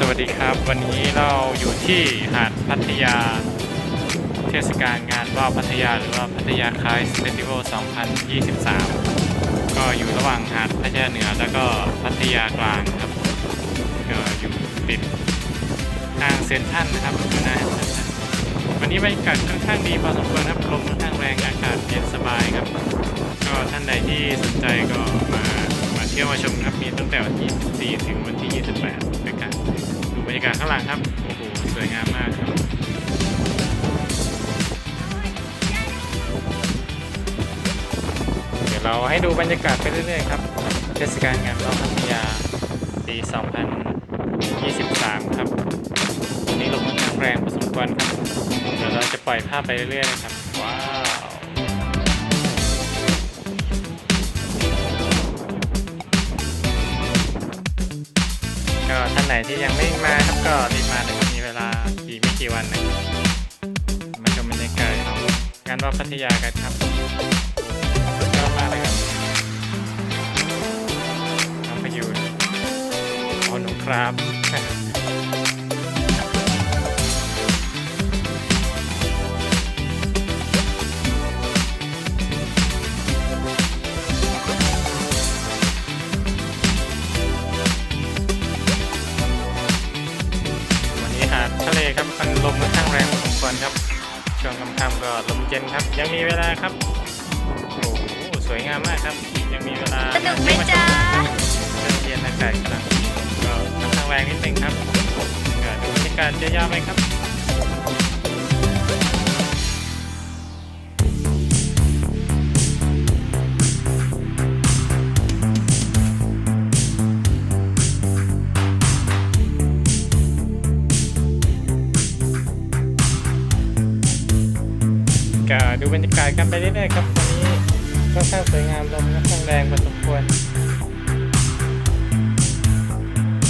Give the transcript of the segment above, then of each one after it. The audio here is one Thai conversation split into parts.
สวัสดีครับ วันนี้เราอยู่ที่หาดพัทยา เทศกาลงานว่าวพัทยาหรือว่าพัทยาคายเฟสติวัล 2023 ก็อยู่ระหว่างหาดพัทยาเหนือแล้วก็พัทยากลางครับก็อยู่ติดห้างเซ็นทรัลนะครับอยู่หน้าห้านทรัลวันนี้บรรยากาศค่อนข้างดีพอสมควรครับลมค่อนข้างแรงอากาศเย็นสบายครับ ก็ท่านใดที่สนใจก็มา ที่ยวมาชมครับ มีตั้งแต่วันที่ 14 ถึงวันที่ 28ด้วยกันดูบรรยากาศข้างหลังครับ โอ้โห สวยงามมากครับเดี๋ยวเราให้ดูบรรยากาศไปเรื่อยๆครับ เทศกาลงานว่าวพัทยาปี 2023 ครับวันนี้ลมค่อนข้างแรงพอสมควรครับ เดี๋ยวเราจะปล่อยภาพไปเรื่อยๆนะครับว้าว ก็ท่านไหนที่ยังไม่มาครับก็รีบมาเลยครับมีเวลาอีกไม่กี่วันนะครับมาชมบรรยากาศของงานรอบพัทยากันครับก็มาเลยครับน้องพยูนอ๋อหนูครับ ลครับมันลมค่อนข้างแรงพอสมควรครับ ช่วงค่ำๆก็ลมเย็นครับ ยังมีเวลาครับ โอ้โหสวยงามมากครับ ยังมีเวลาสนุกไหมจ๊ะเย็นเย็นอากาศกำลังก็ค่อนข้างแรงนิดนึงครับก็ดูบรรยากาศยาวๆไปครับ บรรยากาศกันไปเรื่อยๆครับวันนี้ค่อนข้างสวยงามลมค่อนข้างแรงพอสมควร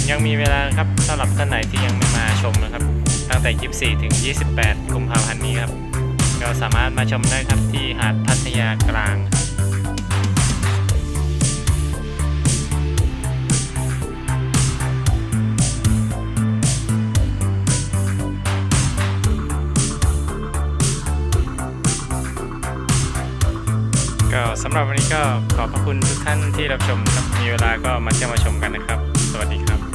ยังมีเวลาครับสำหรับท่านไหนที่ยังไม่มาชมนะครับ ตั้งแต่ 24 ถึง 28 กุมภาพันธ์นี้ครับ ก็สามารถมาชมได้ครับที่หาดพัทยากลาง ก็สำหรับวันนี้ก็ขอบพระคุณทุกท่านที่รับชมครับมีเวลาก็มาเที่ยวมาชมกันนะครับ สวัสดีครับ